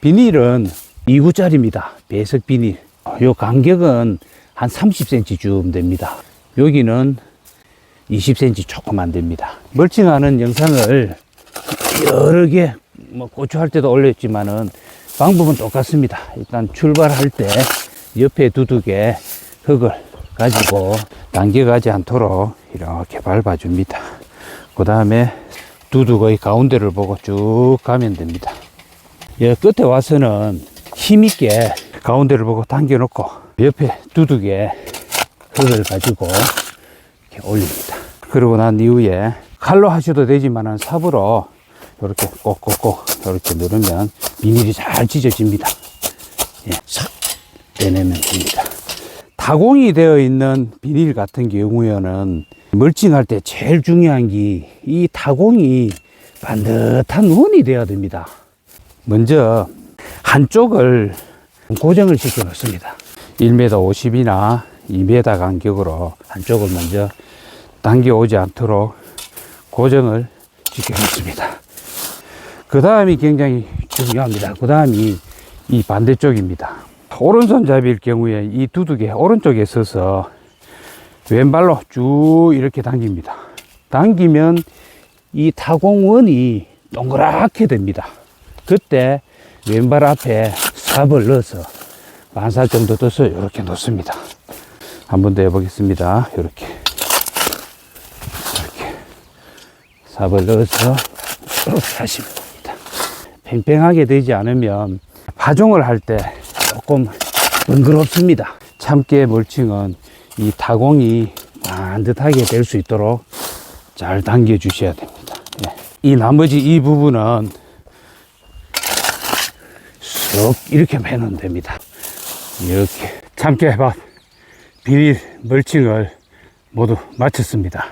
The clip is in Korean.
비닐은 2구짜리입니다. 배석 비닐. 요 간격은 한 30cm쯤 됩니다. 여기는 20cm 조금 안 됩니다. 멀칭하는 영상을 여러 개, 뭐, 고추할 때도 올렸지만은 방법은 똑같습니다. 일단 출발할 때 옆에 두둑에 흙을 가지고 당겨가지 않도록 이렇게 밟아줍니다. 그 다음에 두둑의 가운데를 보고 쭉 가면 됩니다. 예, 끝에 와서는 힘있게 가운데를 보고 당겨놓고 옆에 두둑에 흙을 가지고 이렇게 올립니다. 그러고 난 이후에 칼로 하셔도 되지만은 삽으로 이렇게 꼭꼭꼭 이렇게 누르면 비닐이 잘 찢어집니다. 예, 싹 빼내면 됩니다. 타공이 되어 있는 비닐 같은 경우에는 멀칭할 때 제일 중요한 게이 타공이 반듯한 원이 되어야 됩니다. 먼저 한쪽을 고정을 시켜 놓습니다. 1m 50이나 2m 간격으로 한쪽을 먼저 당겨 오지 않도록 고정을 시켜 놓습니다. 그 다음이 굉장히 중요합니다. 그 다음이 이 반대쪽입니다. 오른손잡이일 경우에 이 두둑에 오른쪽에 서서 왼발로 쭉 이렇게 당깁니다. 당기면 이 타공원이 동그랗게 됩니다. 그때 왼발 앞에 삽을 넣어서 반살 정도 떠서 이렇게 놓습니다. 한 번 더 해보겠습니다. 이렇게. 이렇게. 삽을 넣어서 이렇게 하시면 됩니다. 팽팽하게 되지 않으면 파종을 할 때 조금 번거롭습니다. 참깨 멀칭은 이 타공이 반듯하게 될 수 있도록 잘 당겨 주셔야 됩니다. 예. 이 나머지 이 부분은 쑥 이렇게 매면 됩니다. 이렇게 참깨밭 비닐 멀칭을 모두 마쳤습니다.